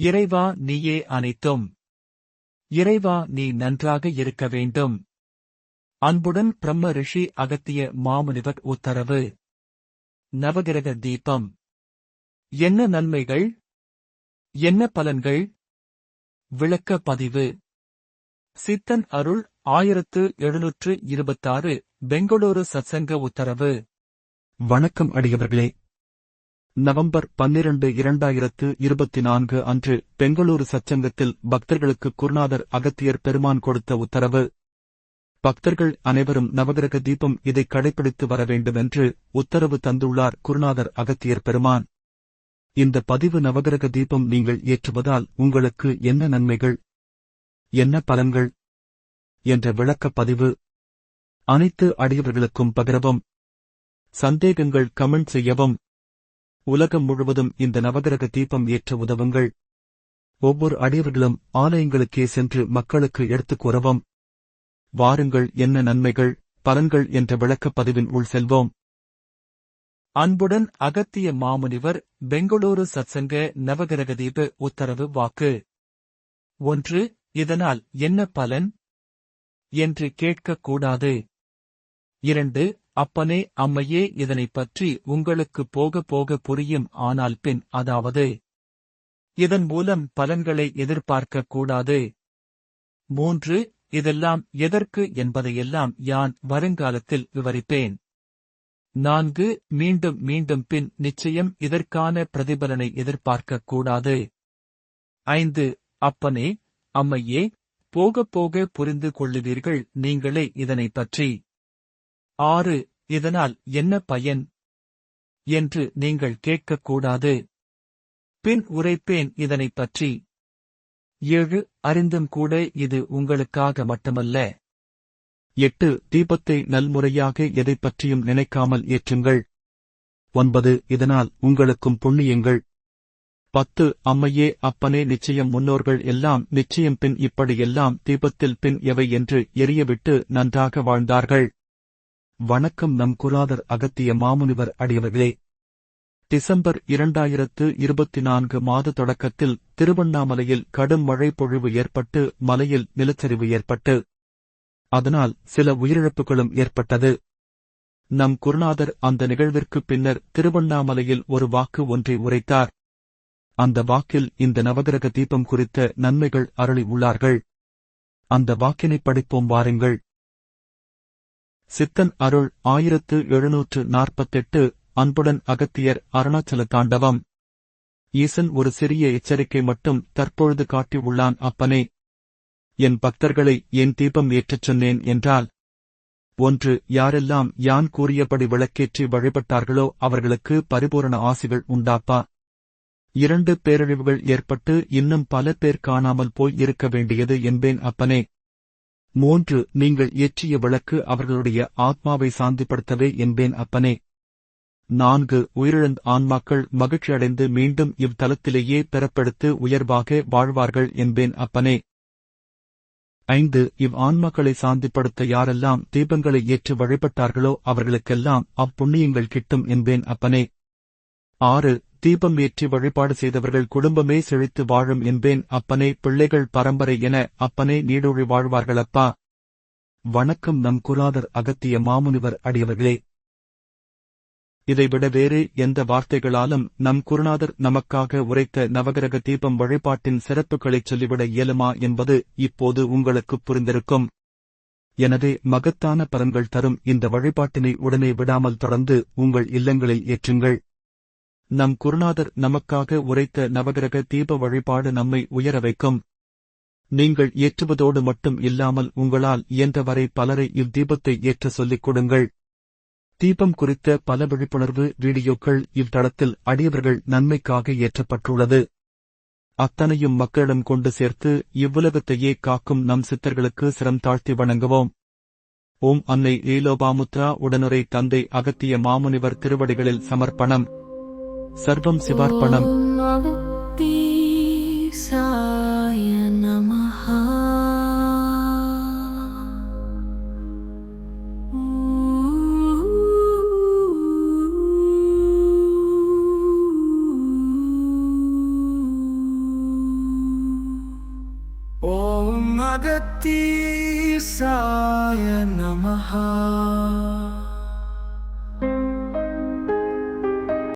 இறைவா நீயே அனைத்தும். இறைவா நீ நன்றாக இருக்க வேண்டும். அன்புடன் பிரம்ம ரிஷி அகத்திய மாமுனிவர் உத்தரவு. நவகிரக தீபம். என்ன நன்மைகள்? என்ன பலன்கள்? விளக்க பதிவு. சித்தன் அருள் ஆயிரத்து எழுநூற்று இருபத்தாறு பெங்களூரு சத்சங்க உத்தரவு. வணக்கம் அடியவர்களே. நவம்பர் பன்னிரண்டு இரண்டாயிரத்து இருபத்தி நான்கு அன்று பெங்களூரு சச்சங்கத்தில் பக்தர்களுக்கு குருநாதர் அகத்தியர் பெருமான் கொடுத்த உத்தரவு. பக்தர்கள் அனைவரும் நவகிரக தீபம் இதை கடைபிடித்து வர வேண்டுமென்று உத்தரவு தந்துள்ளார் குருநாதர் அகத்தியர் பெருமான். இந்த பதிவு நவகிரக தீபம் நீங்கள் ஏற்றுவதால் உங்களுக்கு என்ன நன்மைகள்? என்ன பலன்கள்? என்ற விளக்கப் பதிவு. அனைத்து அடியவர்களுக்கும் பகிரவும். சந்தேகங்கள் கமெண்ட் செய்யவும். உலகம் முழுவதும் இந்த நவகிரக தீபம் ஏற்ற உதவுங்கள். ஒவ்வொரு அடியவர்களும் ஆலயங்களுக்கே சென்று மக்களுக்கு எடுத்துக் கூறவும். வாருங்கள் என்ன நன்மைகள் பலன்கள் என்ற விளக்கப் பதிவின் உள் செல்வோம். அன்புடன் அகத்திய மாமுனிவர் பெங்களூரு சத்சங்க நவகிரக தீப உத்தரவு வாக்கு. ஒன்று இதனால் என்ன பலன்? என்று கேட்கக்கூடாது இரண்டு அப்பனே அம்மையே இதனைப் பற்றி உங்களுக்கு போக போக புரியும் ஆனால் பின் அதாவது இதன் மூலம் பலன்களை எதிர்பார்க்கக் கூடாது. மூன்று இதெல்லாம் எதற்கு என்பதையெல்லாம் யான் வருங்காலத்தில் விவரிப்பேன். நான்கு மீண்டும் மீண்டும் பின் நிச்சயம் இதற்கான பிரதிபலனை எதிர்பார்க்கக் கூடாது. ஐந்து அப்பனே அம்மையே போகப் போக புரிந்து கொள்ளுவீர்கள் நீங்களே இதனைப் பற்றி. ஆறு இதனால் என்ன பயன்? என்று நீங்கள் கேட்கக்கூடாது. பின் உரைப்பேன் இதனைப் பற்றி. ஏழு அறிந்தும் கூட இது உங்களுக்காக மட்டுமல்ல. எட்டு தீபத்தை நல்முறையாக எதைப் பற்றியும் நினைக்காமல் ஏற்றுங்கள். ஒன்பது இதனால் உங்களுக்கும் புண்ணியங்கள். பத்து அம்மையே அப்பனே நிச்சயம் முன்னோர்கள் எல்லாம் நிச்சயம் பின் இப்படியெல்லாம் தீபத்தில் பின் எவை என்று எரியவிட்டு நன்றாக வாழ்ந்தார்கள். வணக்கம் நம் குராதர் அகத்திய மாமுனிவர் அடியவர்களே. டிசம்பர் இரண்டாயிரத்து இருபத்தி நான்கு மாத தொடக்கத்தில் திருவண்ணாமலையில் கடும் மழை பொழிவு ஏற்பட்டு மலையில் நிலச்சரிவு ஏற்பட்டு. அதனால் சில உயிரிழப்புகளும் ஏற்பட்டது. நம் குருநாதர் அந்த நிகழ்விற்குப் பின்னர் திருவண்ணாமலையில் ஒரு வாக்கு ஒன்றை உரைத்தார். அந்த வாக்கில் இந்த நவகிரக தீபம் குறித்த நன்மைகள் அருளி உள்ளார்கள். அந்த வாக்கினை படிப்போம் வாருங்கள். சித்தன் அருள் ஆயிரத்து எழுநூற்று நாற்பத்தெட்டு அன்புடன் அகத்தியர் அருணாச்சல தாண்டவம். ஈசன் ஒரு சிறிய எச்சரிக்கை மட்டும் தற்பொழுது காட்டி உள்ளான் அப்பனே. என் பக்தர்களை என் தீபம் ஏற்றச் சொன்னேன் என்றால் ஒன்று யாரெல்லாம் யான் கூறியபடி விளக்கேற்றி வழிபட்டார்களோ அவர்களுக்கு பரிபூரண ஆசிகள் உண்டாப்பா? இரண்டு பேரழிவுகள் ஏற்பட்டு இன்னும் பல பேர் காணாமல் போய் இருக்க வேண்டியது என்பேன் அப்பனே. மூன்று நீங்கள் ஏற்றிய விளக்கு அவர்களுடைய ஆத்மாவை சாந்திப்படுத்தவே என்பேன் அப்பனே. நான்கு உயிரிழந்த ஆன்மாக்கள் மகிழ்ச்சியடைந்து மீண்டும் இவ்தலத்திலேயே பெறப்படுத்து உயர்வாக வாழ்வார்கள் என்பேன் அப்பனே. ஐந்து இவ் ஆன்மாக்களை சாந்திப்படுத்த யாரெல்லாம் தீபங்களை ஏற்று வழிபட்டார்களோ அவர்களுக்கெல்லாம் அப்புண்ணியங்கள் கிட்டும் என்பேன் அப்பனே. ஆறு தீபம் ஏற்றி வழிபாடு செய்தவர்கள் குடும்பமே செழித்து வாழும் என்பேன். அப்பனே பிள்ளைகள் பரம்பரை என அப்பனே நீடொழி வாழ்வார்களப்பா. வணக்கம் நம் குராதர் அகத்திய மாமுனிவர் அடியவர்களே. இதைவிட வேறு எந்த வார்த்தைகளாலும் நம் குருநாதர் நமக்காக உரைத்த நவகிரக தீபம் வழிபாட்டின் சிறப்புகளைச் சொல்லிவிட இயலுமா என்பது இப்போது உங்களுக்கு புரிந்திருக்கும். எனவே மகத்தான பலன்கள் தரும் இந்த வழிபாட்டினை உடனே விடாமல் தொடர்ந்து உங்கள் இல்லங்களில் ஏற்றுங்கள். நம் குருநாதர் நமக்காக உரைத்த நவகிரக தீப வழிபாடு நம்மை உயர வைக்கும். நீங்கள் ஏற்றுவதோடு மட்டும் இல்லாமல் உங்களால் இயன்றவரை பலரை இத்தீபத்தை ஏற்ற சொல்லிக் கொடுங்கள். தீபம் குறித்த பல விழிப்புணர்வு வீடியோக்கள் இவ்தளத்தில் அடியவர்கள் நன்மைக்காக ஏற்றப்பட்டுள்ளது. அத்தனையும் மக்களிடம் கொண்டு சேர்த்து இவ்வுலகத்தையே காக்கும் நம் சித்தர்களுக்கு சிரம் தாழ்த்தி வணங்குவோம். ஓம் அன்னை ஏலோபாமுத்ரா உடனுரை தந்தை அகத்திய மாமுனிவர் திருவடிகளில் சமர்ப்பணம். சர்வம் சிவார்ப்பணம். ஓம் அகத்தீசாய நமஹா.